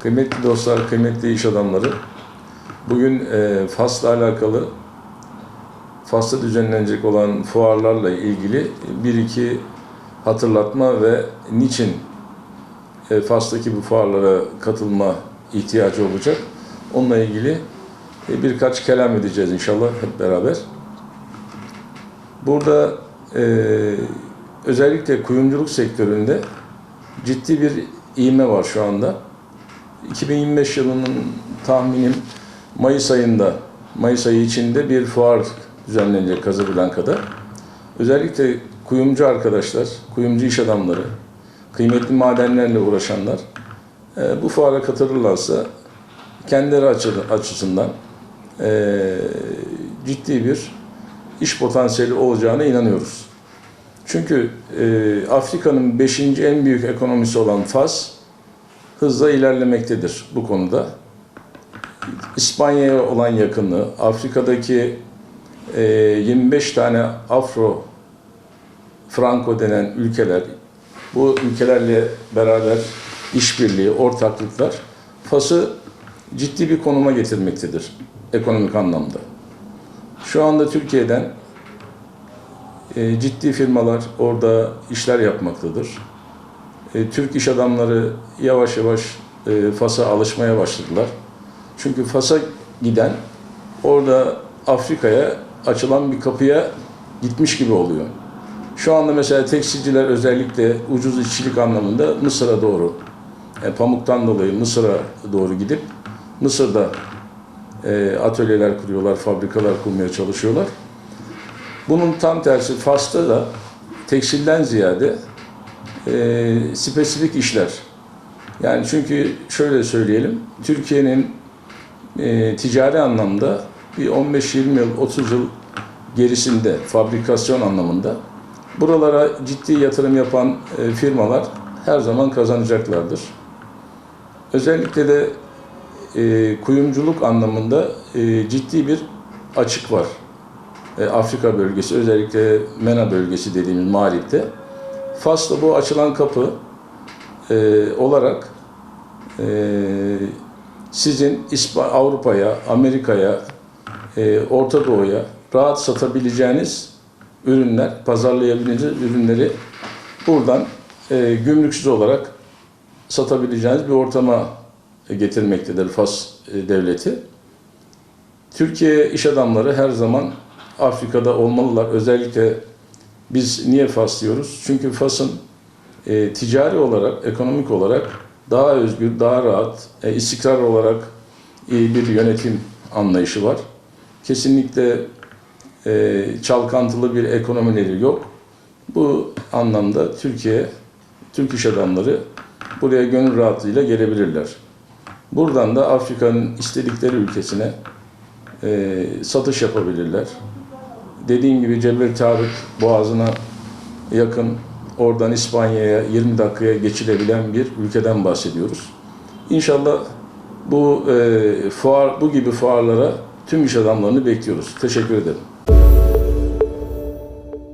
Kıymetli dostlar, kıymetli iş adamları, bugün e, Fas'la alakalı, Fas'ta düzenlenecek olan fuarlarla ilgili bir iki hatırlatma ve niçin e, Fas'taki bu fuarlara katılma ihtiyacı olacak, onunla ilgili e, birkaç kelam edeceğiz inşallah hep beraber. Burada e, özellikle kuyumculuk sektöründe ciddi bir iğme var şu anda. 2025 yılının tahminim Mayıs ayında, Mayıs ayı içinde bir fuar düzenlenecek Casablanca'da. Özellikle kuyumcu arkadaşlar, kuyumcu iş adamları, kıymetli madenlerle uğraşanlar e, bu fuara katılırlarsa kendileri açı- açısından e, ciddi bir iş potansiyeli olacağına inanıyoruz. Çünkü e, Afrika'nın 5. en büyük ekonomisi olan Fas hızla ilerlemektedir bu konuda. İspanya'ya olan yakınlığı, Afrika'daki e, 25 tane Afro Franco denen ülkeler, bu ülkelerle beraber işbirliği, ortaklıklar Fas'ı ciddi bir konuma getirmektedir ekonomik anlamda. Şu anda Türkiye'den e, ciddi firmalar orada işler yapmaktadır. E, Türk iş adamları yavaş yavaş e, Fas'a alışmaya başladılar. Çünkü Fas'a giden orada Afrika'ya açılan bir kapıya gitmiş gibi oluyor. Şu anda mesela tekstilciler özellikle ucuz işçilik anlamında Mısır'a doğru, e, pamuktan dolayı Mısır'a doğru gidip Mısır'da e, atölyeler kuruyorlar, fabrikalar kurmaya çalışıyorlar. Bunun tam tersi Fas'ta da tekstilden ziyade e, spesifik işler. Yani çünkü şöyle söyleyelim, Türkiye'nin e, ticari anlamda bir 15-20 yıl, 30 yıl gerisinde fabrikasyon anlamında buralara ciddi yatırım yapan e, firmalar her zaman kazanacaklardır. Özellikle de e, kuyumculuk anlamında e, ciddi bir açık var. E, Afrika bölgesi, özellikle MENA bölgesi dediğimiz Mağrip'te. Fas'ta bu açılan kapı e, olarak e, sizin Avrupa'ya, Amerika'ya, e, Orta Doğu'ya rahat satabileceğiniz ürünler, pazarlayabileceğiniz ürünleri buradan e, gümrüksüz olarak satabileceğiniz bir ortama getirmektedir Fas e, devleti. Türkiye iş adamları her zaman Afrika'da olmalılar. Özellikle biz niye Fas diyoruz? Çünkü Fas'ın e, ticari olarak, ekonomik olarak daha özgür, daha rahat, e, istikrar olarak iyi bir yönetim anlayışı var. Kesinlikle e, çalkantılı bir ekonomileri yok. Bu anlamda Türkiye, Türk iş adamları buraya gönül rahatlığıyla gelebilirler. Buradan da Afrika'nın istedikleri ülkesine e, satış yapabilirler. Dediğim gibi Cebel Tarık Boğazı'na yakın, oradan İspanya'ya 20 dakikaya geçilebilen bir ülkeden bahsediyoruz. İnşallah bu e, fuar, bu gibi fuarlara tüm iş adamlarını bekliyoruz. Teşekkür ederim.